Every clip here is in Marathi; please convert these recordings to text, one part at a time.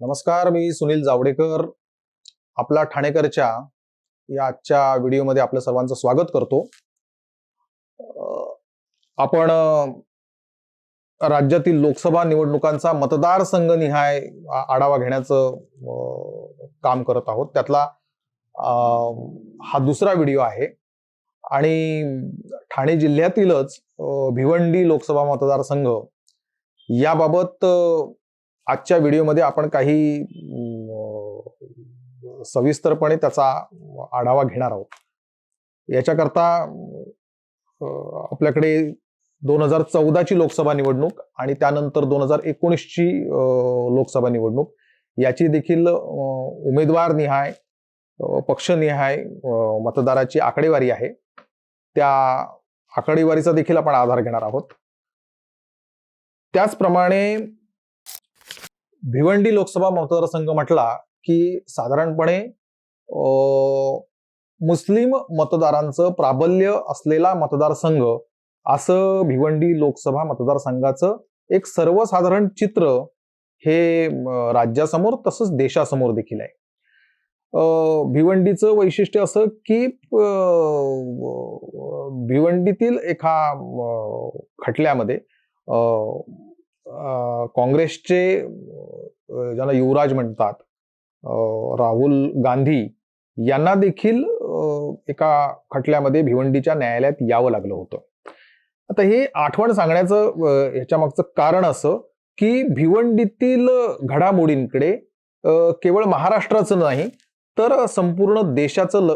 नमस्कार मी सुनील जावडेकर. आपला ठाणेकरच्या या आजच्या व्हिडिओमध्ये आपलं सर्वांचं स्वागत करतो. आपण राज्यातील लोकसभा निवडणुकांचा मतदारसंघ निहाय आढावा घेण्याचं काम करत आहोत. त्यातला हा दुसरा व्हिडिओ आहे. आणि ठाणे जिल्ह्यातीलच भिवंडी लोकसभा मतदारसंघ याबाबत आजच्या व्हिडिओमध्ये आपण काही सविस्तरपणे त्याचा आढावा घेणार आहोत. याच्याकरता आपल्याकडे दोन हजार चौदाची लोकसभा निवडणूक आणि त्यानंतर दोन हजार एकोणीसची लोकसभा निवडणूक. याची देखील उमेदवार निहाय पक्षनिहाय मतदाराची आकडेवारी आहे. त्या आकडेवारीचा देखील आपण आधार घेणार आहोत. त्याचप्रमाणे भिवंडी लोकसभा मतदारसंघ म्हटला की साधारणपणे मुस्लिम मतदारांचं प्राबल्य असलेला मतदारसंघ असं भिवंडी लोकसभा मतदारसंघाचं एक सर्वसाधारण चित्र हे राज्यासमोर तसंच देशासमोर देखील आहे. भिवंडीचं वैशिष्ट्य असं की भिवंडीतील एका खटल्यामध्ये काँग्रेसचे ज्याला ज्यांना युवराज म्हणतात राहुल गांधी यांना देखील एका खटल्यामध्ये भिवंडीच्या न्यायालयात यावं लागलं होतं. आता हे आठवण सांगण्याचं अं, ह्याच्या मागचं कारण असं की भिवंडीतील घडामोडींकडे केवळ महाराष्ट्राचं नाही तर संपूर्ण देशाचं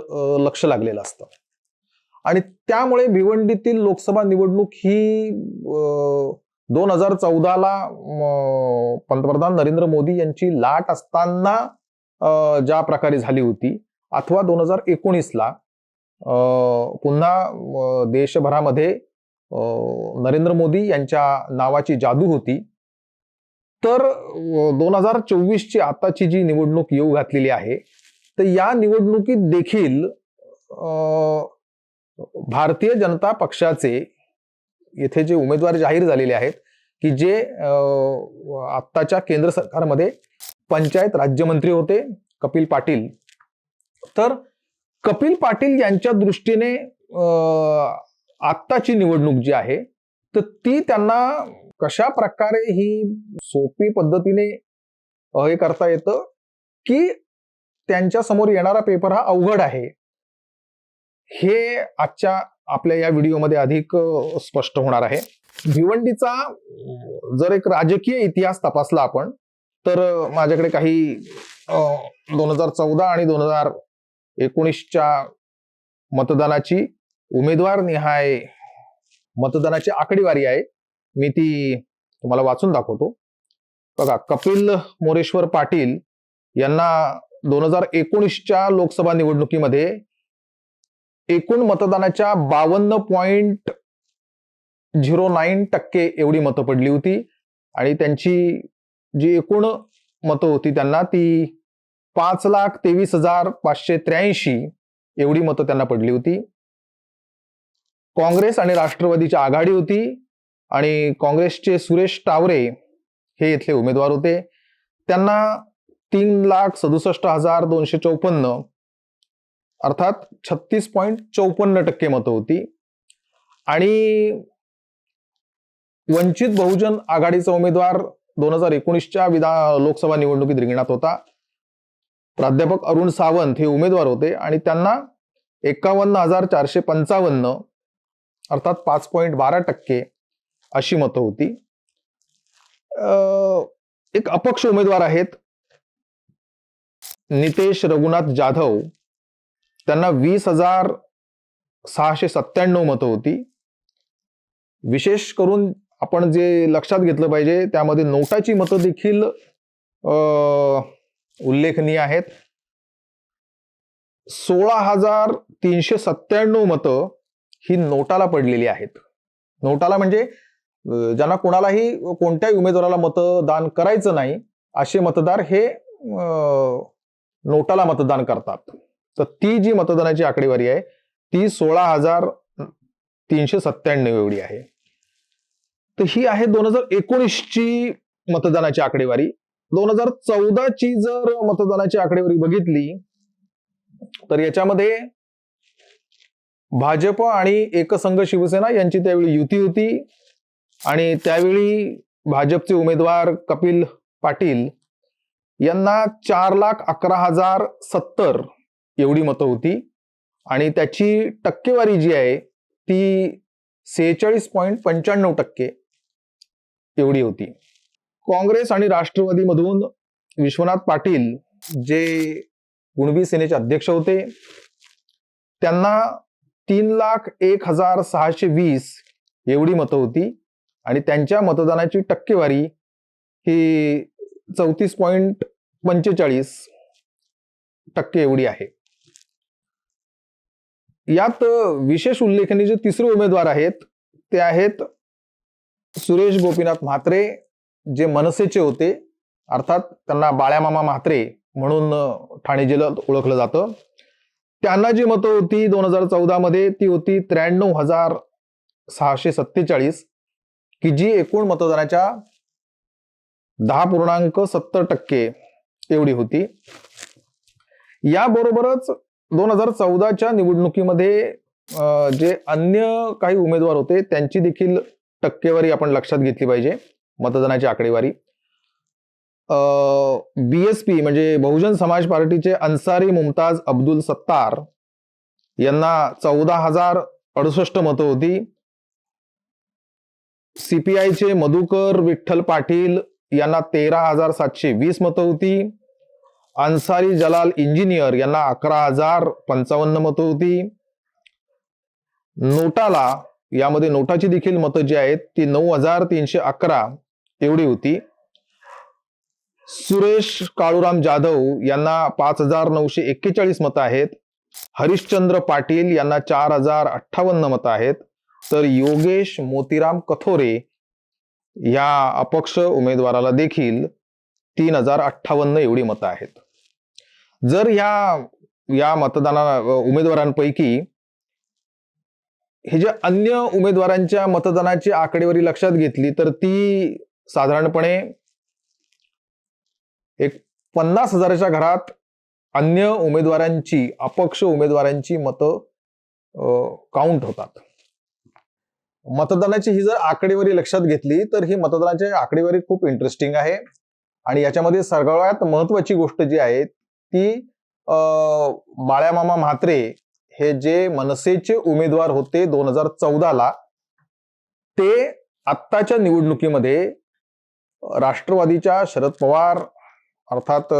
लक्ष लागलेलं असतं. आणि त्यामुळे भिवंडीतील लोकसभा निवडणूक ही दोन हजार चौदाला पंतप्रधान नरेंद्र मोदी यांची लाट असताना ज्या प्रकारे झाली होती अथवा दोन हजार एकोणीसला पुन्हा देशभरामध्ये नरेंद्र मोदी यांच्या नावाची जादू होती. तर दोन हजार चोवीसची आताची जी निवडणूक येऊ घातलेली आहे तर या निवडणुकीत देखील भारतीय जनता पक्षाचे येथे जे उमेदवार जाहीर झालेले आहेत की जे आत्ताच्या केंद्र सरकारमध्ये पंचायत राज्यमंत्री होते कपिल पाटील. तर कपिल पाटील यांच्या दृष्टीने आत्ताची निवडणूक जी आहे तर ती त्यांना कशा प्रकारे ही सोपी पद्धतीने हे करता येतं की त्यांच्यासमोर येणारा पेपर हा अवघड आहे हे आजच्या आपल्या या व्हिडिओमध्ये अधिक स्पष्ट होणार आहे. भिवंडीचा जर एक राजकीय इतिहास तपासला आपण तर माझ्याकडे काही दोन हजार चौदा आणि दोन हजार एकोणीसच्या मतदानाची उमेदवार निहाय मतदानाची आकडेवारी आहे. मी ती तुम्हाला वाचून दाखवतो. बघा कपिल मोरेश्वर पाटील यांना दोन हजार एकोणीसच्या लोकसभा निवडणुकीमध्ये एकूण मतदानाच्या बावन्न पॉइंट झिरो नाईन टक्के एवढी मतं पडली होती. आणि त्यांची जी एकूण मतं होती त्यांना ती पाच लाख तेवीस हजार पाचशे त्र्याऐंशी एवढी मतं त्यांना पडली होती. काँग्रेस आणि राष्ट्रवादीची आघाडी होती आणि काँग्रेसचे सुरेश टावरे हे इथले उमेदवार होते. त्यांना तीन लाख सदुसष्ट हजार दोनशे चौपन्न अर्थात छत्तीस पॉईंट चौपन्न टक्के मतं होती. आणि वंचित बहुजन आघाडीचा उमेदवार दोन हजार एकोणीसच्या विधा लोकसभा निवडणुकीत रिंगणात होता. प्राध्यापक अरुण सावंत हे उमेदवार होते आणि त्यांना एकावन्न हजार चारशे पंचावन्न अर्थात पाच पॉईंट बारा टक्के अशी मतं होती. अं, एक अपक्ष उमेदवार आहेत नितेश रघुनाथ जाधव. त्यांना वीस हजार सहाशे सत्त्याण्णव मतं होती. विशेष करून आपण जे लक्षात घेतलं पाहिजे त्यामध्ये नोटाची मतं देखील अं, उल्लेखनीय आहेत. सोळा हजार तीनशे सत्त्याण्णव मतं ही नोटाला पडलेली आहेत. नोटाला म्हणजे ज्यांना कोणालाही कोणत्याही उमेदवाराला मतदान करायचं नाही असे मतदार हे नोटाला मतदान करतात. तर ती जी मतदानाची आकडेवारी आहे ती सोळा हजार तीनशे सत्त्याण्णव एवढी आहे. तर ही आहे दोन हजार एकोणीसची मतदानाची आकडेवारी. दोन हजार चौदाची जर मतदानाची आकडेवारी बघितली तर याच्यामध्ये भाजप आणि एकसंघ शिवसेना यांची त्यावेळी युती होती आणि त्यावेळी भाजपचे उमेदवार कपिल पाटील यांना चार लाख अकरा हजार सत्तर एवढी मतं होती. आणि त्याची टक्केवारी जी आहे ती सेहेचाळीस पॉईंट पंच्याण्णव टक्के एवढी होती. काँग्रेस आणि राष्ट्रवादीमधून विश्वनाथ पाटील जे कुणबी सेनेचे अध्यक्ष होते त्यांना तीन लाख एक हजार सहाशे वीस एवढी मतं होती. आणि त्यांच्या मतदानाची टक्केवारी ही चौतीस पॉईंट पंचेचाळीस टक्के एवढी आहे. यात विशेष उल्लेखनीय जे तिसरे उमेदवार आहेत ते आहेत सुरेश गोपीनाथ म्हात्रे जे मनसेचे होते. अर्थात त्यांना बाळ्यामामा म्हात्रे म्हणून ठाणे जिल्ह्यात ओळखलं जातं. त्यांना जी मतं होती दोन हजार चौदा मध्ये ती होती त्र्याण्णव हजार सहाशे सत्तेचाळीस. की जी एकूण मतदानाच्या दहा पूर्णांक सत्तर टक्के एवढी होती. याबरोबरच दोन हजार चौदाच्या निवडणुकीमध्ये जे अन्य काही उमेदवार होते त्यांची देखील टक्केवारी आपण लक्षात घेतली पाहिजे मतदानाची आकडेवारी. बीएसपी म्हणजे बहुजन समाज पार्टीचे अन्सारी मुमताज अब्दुल सत्तार यांना चौदा हजार अडुसष्ट मतं होती. सीपीआयचे मधुकर विठ्ठल पाटील यांना तेरा हजार सातशे वीस मतं होती. अन्सारी जलाल इंजिनियर यांना अकरा हजार पंचावन्न मतं होती. नोटाला यामध्ये नोटाची देखील मतं जी आहेत ती नऊ हजार तीनशे अकरा एवढी होती. सुरेश काळूराम जाधव यांना पाच हजार नऊशे एक्केचाळीस मतं आहेत. हरिश्चंद्र पाटील यांना चार हजार अठ्ठावन्न मतं आहेत. तर योगेश मोतीराम कथोरे या अपक्ष उमेदवाराला देखील तीन हजार अठ्ठावन्न एवढी मतं आहेत. जर या या मतदाना उमेदवारांपैकी हे जे अन्य उमेदवारांच्या मतदानाची आकडेवारी लक्षात घेतली तर ती साधारणपणे एक पन्नास हजाराच्या घरात अन्य उमेदवारांची अपक्ष उमेदवारांची मतं काउंट होतात. मतदानाची ही जर आकडेवारी लक्षात घेतली तर ही मतदानाची आकडेवारी खूप इंटरेस्टिंग आहे. आणि याच्यामध्ये सगळ्यात महत्वाची गोष्ट जी आहे ती बाळ्यामामा म्हात्रे हे जे मनसेचे उमेदवार होते दोन हजार चौदाला ते आत्ताच्या निवडणुकीमध्ये राष्ट्रवादीच्या शरद पवार अर्थात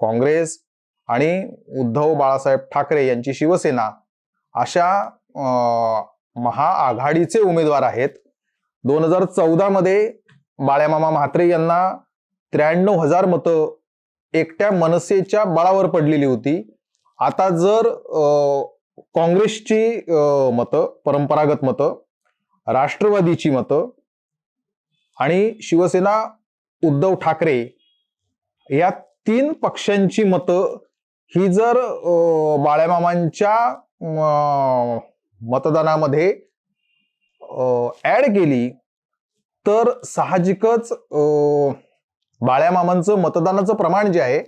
काँग्रेस आणि उद्धव बाळासाहेब ठाकरे यांची शिवसेना अशा महाआघाडीचे उमेदवार आहेत. दोन हजार चौदामध्ये बाळ्यामामा म्हात्रे यांना त्र्याण्णव हजार मतं एकट्या मनसेच्या बळावर पडलेली होती. आता जर काँग्रेसची मतं परंपरागत मतं राष्ट्रवादीची मतं आणि शिवसेना उद्धव ठाकरे या तीन पक्षांची मतं ही जर बाळ्यामामांच्या मतदानामध्ये ॲड केली तर साहजिकच बाळ्यामामांचं मतदानाचं प्रमाण जे आहे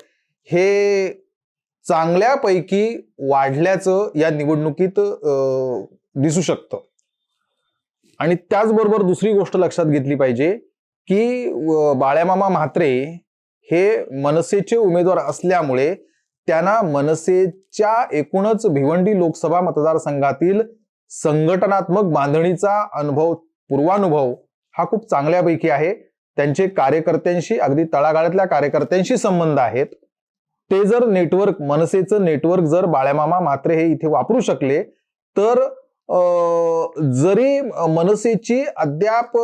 हे चांगल्यापैकी वाढल्याचं या निवडणुकीत दिसू शकतं. आणि त्याचबरोबर दुसरी गोष्ट लक्षात घेतली पाहिजे की बाळ्यामामा म्हात्रे हे मनसेचे उमेदवार असल्यामुळे त्यांना मनसेच्या एकूणच भिवंडी लोकसभा मतदारसंघातील संघटनात्मक बांधणीचा अनुभव पूर्वानुभव हा खूप चांगल्यापैकी आहे. त्यांचे कार्यकर्त्यांशी अगदी तळागाळातल्या कार्यकर्त्यांशी संबंध आहेत. ते जर नेटवर्क मनसेचं नेटवर्क जर बाळ्यामामा मात्र हे इथे वापरू शकले तर जरी मनसेची अद्याप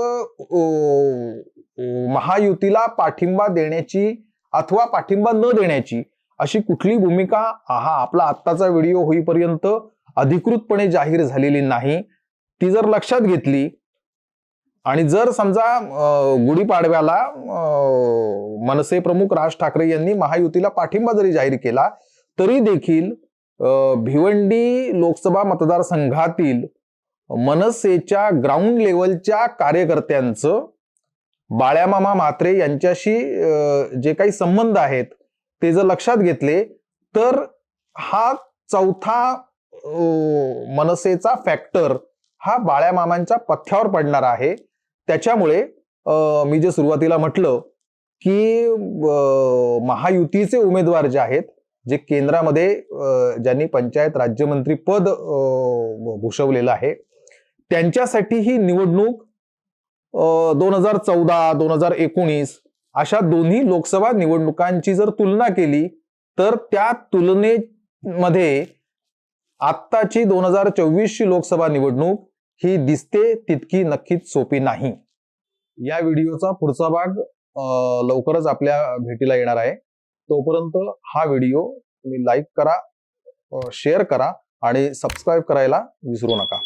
महायुतीला पाठिंबा देण्याची अथवा पाठिंबा न देण्याची अशी कुठली भूमिका हा आपला आत्ताचा व्हिडिओ होईपर्यंत अधिकृतपणे जाहीर झालेली नाही. ती जर लक्षात घेतली आणि जर समजा गुढीपाडव्याला मनसे प्रमुख राज ठाकरे यांनी महायुतीला पाठिंबा जरी जाहीर केला तरी देखील भिवंडी लोकसभा मतदारसंघातील मनसेच्या ग्राउंड लेवलच्या कार्यकर्त्यांचं बाळ्यामामा म्हात्रे यांच्याशी जे काही संबंध आहेत ते जर लक्षात घेतले तर हा चौथा मनसेचा फॅक्टर हा बाळ्यामामांच्या पथ्यावर पडणार आहे. त्याच्यामुळे मी जे सुरुवातीला म्हटलं की महायुतीचे उमेदवार जे आहेत जे केंद्रामध्ये ज्यांनी पंचायत राज्यमंत्री पद अं, भूषवलेलं आहे त्यांच्यासाठी ही निवडणूक दोन हजार चौदा दोन हजार एकोणीस अशा दोन्ही लोकसभा निवडणुकांची जर तुलना केली तर त्या तुलनेमध्ये आत्ताची दोन हजार चोवीसची लोकसभा निवडणूक ही दिसते तितकी नक्कीच सोपी नाही. या व्हिडिओचा पुढचा भाग लवकरच आपल्या भेटीला येणार आहे. तोपर्यंत हा व्हिडिओ तुम्ही लाईक करा शेअर करा आणि सबस्क्राईब करायला विसरू नका.